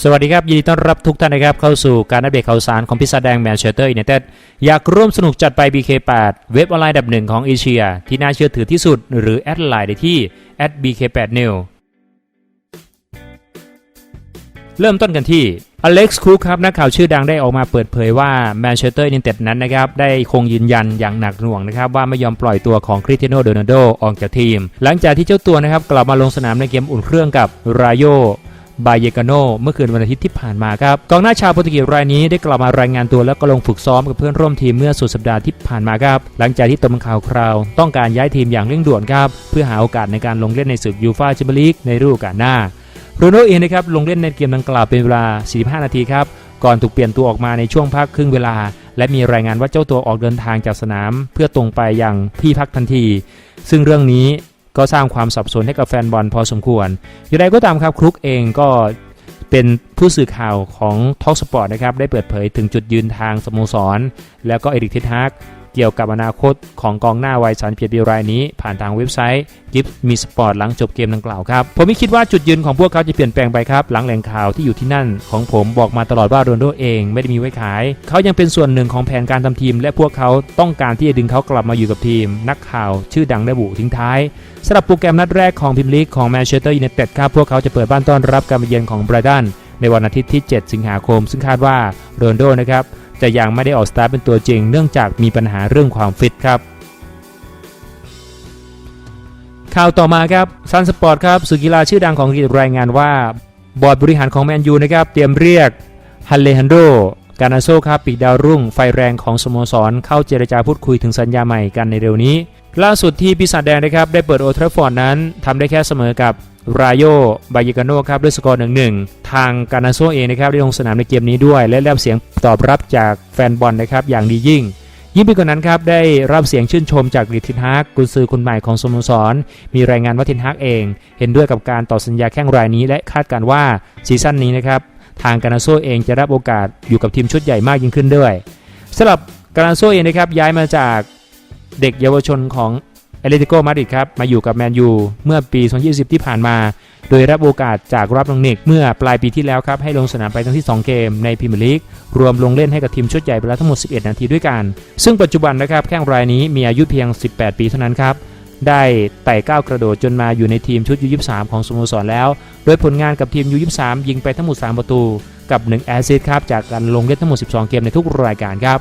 สวัสดีครับ ยินดีต้อนรับทุกท่านนะครับ เข้าสู่การอัปเดตข่าวสารของพิซซ่าแดงแมนเชสเตอร์ยูไนเต็ดอยากร่วมสนุกจัดไป BK8 เว็บออนไลน์ดับหนึ่งของเอเชีย ที่น่าเชื่อถือที่สุด หรือแอดไลน์ได้ที่ @bk8new เริ่มต้นกันที่อเล็กซ์คูครับนักข่าวชื่อดังได้ออกมาเปิดเผยว่าแมนเชสเตอร์ยูไนเต็ดนั้นนะครับได้คงยืนยันอย่างหนักหน่วงนะครับว่าไม่ยอมปล่อยตัวของคริสเตียโนโดนัลโดออกจากทีม หลังจากที่เจ้าตัวนะครับกลับมาลงสนามในเกมอุ่นเครื่องกับรายโย บาเยกาโนเมื่อคืนวันอาทิตย์ที่ผ่านมาครับกองหน้าชาวโปรตุเกสรายนี้ได้กลับมารายงานตัวแล้วก็ลงฝึกซ้อมกับเพื่อนร่วมทีมเมื่อสุดสัปดาห์ที่ผ่านมาครับหลังจากที่ตมข่าวคราว ต้องการย้ายทีมอย่างเร่งด่วนครับเพื่อหาโอกาสในการลงเล่นในศึกยูฟ่าแชมเปี้ยนลีกในฤดูกาลหน้าโรนัลโดเองนะครับลงเล่นในเกมดังกล่าวเป็นเวลา 45 นาทีครับก่อนถูกเปลี่ยนตัวออกมาในช่วงพักครึ่งเวลา และมีรายงานว่าเจ้าตัวออกเดินทางจากสนาม เพื่อตรงไปยังที่พักทันที ซึ่งเรื่องนี้ ก็สร้างความสับสนให้กับแฟนบอลพอสมควร อย่างไรก็ตามครับครุกเองก็เป็นผู้สื่อข่าวของท็อกสปอร์ตนะครับ ได้เปิดเผยถึงจุดยืนทางสโมสร แล้วก็เอริกเทนฮาก เกี่ยวกับอนาคตของกองหน้าวัย31ปีรายนี้ ผ่านทางเว็บไซต์กิฟมีสปอร์ตหลังจบเกมดังกล่าวครับ ผมไม่คิดว่าจุดยืนของพวกเขาจะเปลี่ยนแปลงไปครับ หลังแหล่งข่าวที่อยู่ที่นั่น ของผมบอกมาตลอดว่าโรนโดเองไม่ได้มีไว้ขาย เขายังเป็นส่วนหนึ่งของแผนการทำทีม และพวกเขาต้องการที่จะดึงเขากลับมาอยู่กับทีม นักข่าวชื่อดังได้บุทิ้งท้ายสำหรับโปรแกรมนัดแรกของพิมลีกของแมนเชสเตอร์ยูไนเต็ดครับพวกเขาจะเปิดบ้านต้อนรับการมาเยือนของไบรตันในวันอาทิตย์ที่ 7 สิงหาคม ซึ่งคาดว่าโรนโดนะครับ จะยังไม่ได้ออกสตาร์ทเป็นตัวจริง เนื่องจากมีปัญหาเรื่องความฟิตครับข่าวต่อมาครับซันสปอร์ตครับสื่อกีฬาชื่อดังของอังกฤษรายงานว่า บอร์ดบริหารของแมนยูนะครับเตรียมเรียกฮันเลฮันโดกานาโซครับปีกดาวรุ่ง ไฟแรงของสโมสร เข้าเจรจาพูดคุยถึงสัญญาใหม่กันในเร็วนี้ ล่าสุดที่ปีศาจแดงนะครับได้เปิดโอทรฟอร์ดนั้นทำได้แค่เสมอกับ รายโยบายกาโนครับด้วยสกอร์หนึ่งหนึ่งทางกานาโซเองนะครับได้ลงสนามในเกมนี้ด้วย และได้รับเสียงตอบรับจากแฟนบอลนะครับอย่างดียิ่ง ยิ่งไปกว่านั้นครับได้รับเสียงชื่นชมจากลิทินฮากกุนซือคนใหม่ของสโมสร มีรายงานว่าทินฮากเอง เห็นด้วยกับการต่อสัญญาแข้งรายนี้ และคาดการว่าซีซั่นนี้นะครับทางกานาโซเองจะรับโอกาสอยู่กับทีมชุดใหญ่มากยิ่งขึ้นด้วยสำหรับกานาโซเองนะครับย้ายมาจากเด็กเยาวชนของ เอเลติโกมาดริดครับมาอยู่กับแมนยูเมื่อปี 2020 ที่ผ่านมา โดยรับโอกาสจากรับลงนิกเมื่อปลายปีที่แล้วครับให้ลงสนามไปทั้งที่ 2 เกมในพรีเมียร์ลีกรวมลงเล่นให้กับทีมชุดใหญ่ไปแล้วทั้งหมด 11 นาทีด้วยกัน ซึ่งปัจจุบันนะครับแข้งรายนี้มีอายุเพียง 18 ปีเท่านั้นครับได้ไต่ก้าวกระโดดจนมาอยู่ในทีมชุดยู23ของสโมสรแล้ว โดยผลงานกับทีมยู23ยิงไปทั้งหมด 3 ประตู กับ 1 แอสซิสต์ครับ จากการลงเล่นทั้งหมด 12 เกมในทุกรายการครับ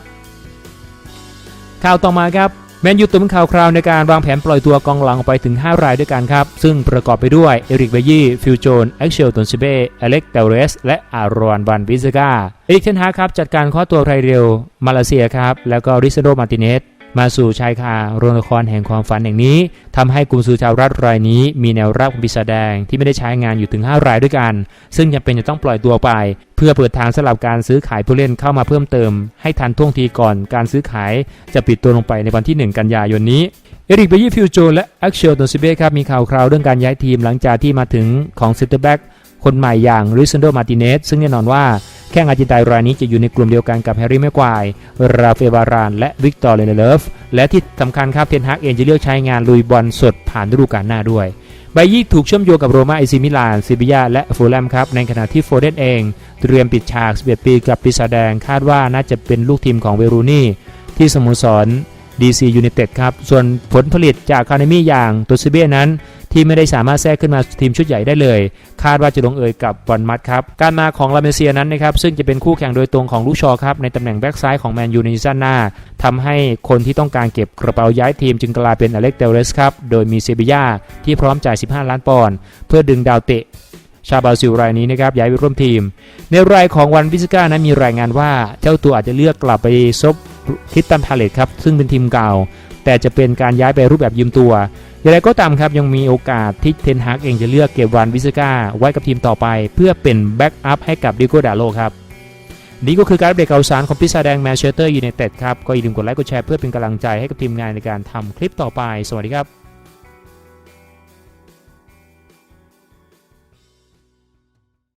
ข่าวต่อมาครับ แมนยูตุ้มข่าวคราวในการวางแผนปล่อยตัวกองหลังไปถึง 5 รายด้วยกันครับ ซึ่งประกอบไปด้วย เอริกเบยี่ ฟิลโจนเอ็กเชลตันซิเบ้อเล็กเดลเรส และอารอนบันวิซกาเอริกเทนฮาครับ จัดการข้อตัวไรเร็ว มาเลเซียครับ แล้วก็ริซโดมาติเนส มาสู่ชายคาโรงละครแห่งความฝันแห่งนี้ทำให้กุนซือชาวรัฐรายนี้ มีแนวรับของปีศาจแดงที่ไม่ได้ใช้งานอยู่ถึง 5 รายด้วยกัน ซึ่งจำเป็นจะต้องปล่อยตัวไป เพื่อเปิดทางสำหรับการซื้อขายผู้เล่นเข้ามาเพิ่มเติม ให้ทันท่วงทีก่อนการซื้อขายจะปิดตัวลงไปในวันที่ 1 กันยายนนี้เอริกเบยี่ฟิวโจและแอคเชลตอนซิเบ้ครับมีข่าวคราวเรื่องการย้ายทีมหลังจากที่มาถึงของซิตเตอร์แบ็กคนใหม่อย่างริซันโดมาติเนสซึ่งแน่นอนว่า แข้งอาร์เจนไตน์รายนี้จะอยู่ในกลุ่มเดียวกันกับแฮร์รี่แม็กควายราเฟลบาราน และวิกตอร์เลเนเลฟและที่สำคัญครับเทนฮักเองจะเลือกใช้งานลุยบอลสดผ่านฤดูกาลหน้าด้วยไบยี่ถูกเชื่อมโยงกับโรม่าเอซิมิลานซิบิยาและฟูลแลมครับ ในขณะที่โฟเดนเอง เตรียมปิดฉาก11ปีกับปีศาจแดงคาดว่าน่าจะเป็นลูกทีมของเวรูนี่ที่สโมสร DC United ครับ ส่วนผลผลิตจากคาเนมี่อย่างตัวซิเบ้นั้น ที่ไม่ได้สามารถแทรกขึ้นมาทีมชุดใหญ่ได้เลย คาดว่าจะลงเอยกับบอลมัดครับ การมาของลาเมเซียนั้นนะครับ ซึ่งจะเป็นคู่แข่งโดยตรงของลูกชอครับ ในตำแหน่งแบ็กซ้ายของแมนยูในซีซั่นหน้าทำให้คนที่ต้องการเก็บกระเป๋าย้ายทีมจึงกลายเป็นอเล็กเดลเรสครับโดยมีเซบียาที่พร้อมจ่าย 15 ล้านปอนด์เพื่อดึงดาวเตะชาบาซิลรายนี้นะครับย้ายไปร่วมทีม ในรายของวันวิสก้านั้นมีรายงานว่าเจ้าตัวอาจจะเลือกกลับไปซบ คิดตันพาเลตครับซึ่งเป็นทีมเก่า แต่จะเป็นการย้ายไปรูปแบบยืมตัวอย่างไรก็ตามครับยังมีโอกาสที่เทนฮากเองจะเลือกเก็บวันวิสก้าไว้กับทีมต่อไป เพื่อเป็นแบ็กอัพให้กับดิโกดาโลครับนี่ก็คือการอัปเดตข่าวสารของพิซซ่าแดงแมนเชสเตอร์ยูไนเต็ดครับ ก็อย่าลืมกดไลค์กดแชร์เพื่อเป็นกำลังใจให้กับทีมงานในการทำคลิปต่อไป สวัสดีครับ